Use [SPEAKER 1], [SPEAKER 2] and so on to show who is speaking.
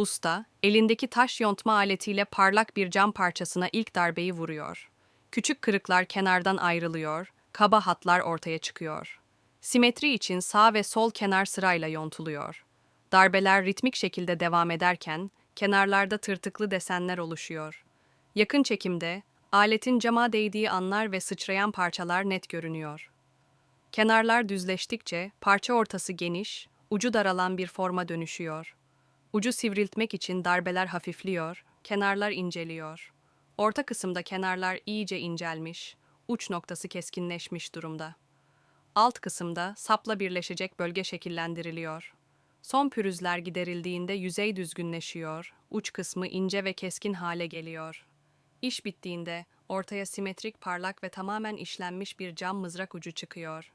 [SPEAKER 1] Usta, elindeki taş yontma aletiyle parlak bir cam parçasına ilk darbeyi vuruyor. Küçük kırıklar kenardan ayrılıyor, kaba hatlar ortaya çıkıyor. Simetri için sağ ve sol kenar sırayla yontuluyor. Darbeler ritmik şekilde devam ederken kenarlarda tırtıklı desenler oluşuyor. Yakın çekimde aletin cama değdiği anlar ve sıçrayan parçalar net görünüyor. Kenarlar düzleştikçe parça ortası geniş, ucu daralan bir forma dönüşüyor. Ucu sivriltmek için darbeler hafifliyor, kenarlar inceliyor. Orta kısımda kenarlar iyice incelmiş, uç noktası keskinleşmiş durumda. Alt kısımda sapla birleşecek bölge şekillendiriliyor. Son pürüzler giderildiğinde yüzey düzgünleşiyor, uç kısmı ince ve keskin hale geliyor. İş bittiğinde ortaya simetrik, parlak ve tamamen işlenmiş bir cam mızrak ucu çıkıyor.